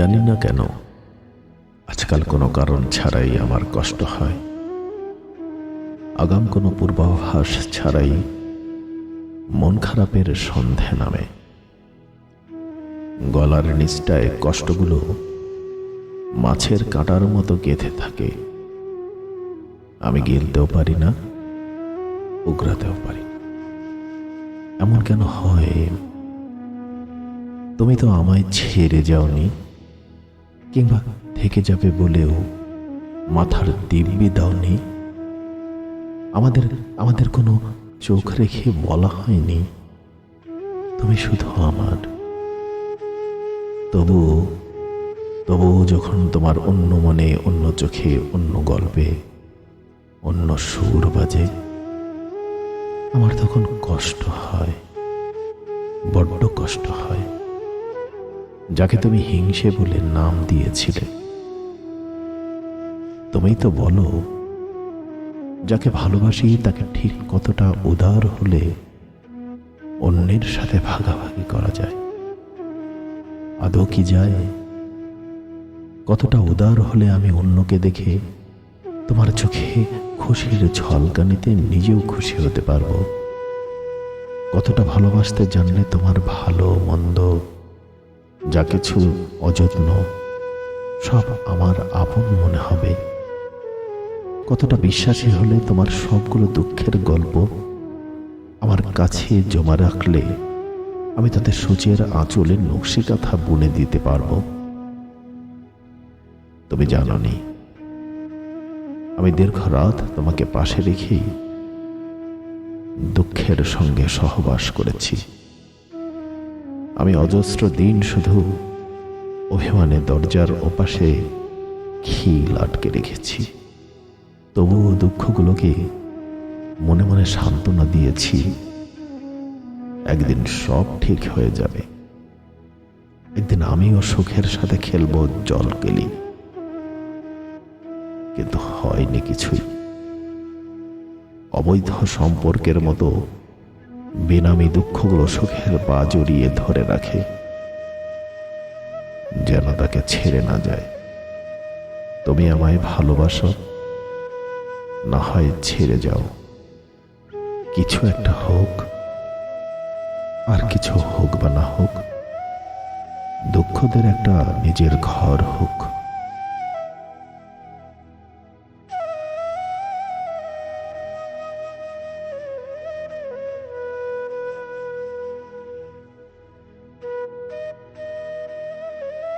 জানি না কেন, আজকাল কোনো কারণ ছাড়াই আমার কষ্ট হয়। আগাম কোনো পূর্বাভাস ছাড়াই মন খারাপের সন্ধে নামে। গলার নিচটায় কষ্টগুলো মাছের কাঁটার মতো গেঁথে থাকে। আমি গিলতেও পারি না, উগরাতেও পারি। এমন কেন হয়? তুমি তো আমায় ছেড়ে যাওনি। কিংবা থেকে যাবে বলেও মাথার দিব্যি দাওনি। আমাদের আমাদের কোনো চোখ রেখে বলা হয়নি। তুমি শুধু আমার। তবুও তবুও যখন তোমার অন্য মনে, অন্য চোখে, অন্য গল্পে, অন্য সুর বাজে, আমার তখন কষ্ট হয়, বড্ড কষ্ট হয়। যাকে তুমি হিংসে বলে নাম দিয়েছিলে। তুমি তো বলো, যাকে ভালোবাসি তাকে ঠিক কতটা উদার হলে অন্যের সাথে ভাগাভাগি করা যায়। আদৌ কি যায়? কতটা উদার হলে আমি অন্যকে দেখে তোমার চোখে খুশির ঝলকানিতে নিজেও খুশি হতে পারব? কতটা ভালোবাসতে জানলে তোমার ভালো, মন্দ যা কিছু অযত্ন, সব আমার আপন মনে হবে। কতটা বিশ্বাসী হলে তোমার সবগুলো দুঃখের গল্প আমার কাছে জমা রাখলে আমি তাতে সূচের আঁচলে নকশি কাঁথা বুনে দিতে পারব? তুমি জানো নি আমি দীর্ঘ রাত তোমাকে পাশে রেখেই দুঃখের সঙ্গে সহবাস করেছি। অজস্র দিন শুধু অভিমানে দরজার ওপাশে খিল আটকে রেখেছি। তবুও দুঃখগুলোকে মনে মনে সান্ত্বনা দিয়েছি। একদিন সব ঠিক হয়ে যাবে। একদিন আমিও সুখের সাথে খেলব জল কেলি। কিন্তু হয়নি কিছুই। অবৈধ সম্পর্কের মতো বেনামি দুঃখগুলো সুখের পা জড়িয়ে ধরে রাখে, যেন তাকে ছেড়ে না যায়। তুমি আমায় ভালোবাসো, না হয় ছেড়ে যাও। কিছু একটা হোক, আর কিছু হোক বা না হোক, দুঃখদের একটা নিজের ঘর হোক।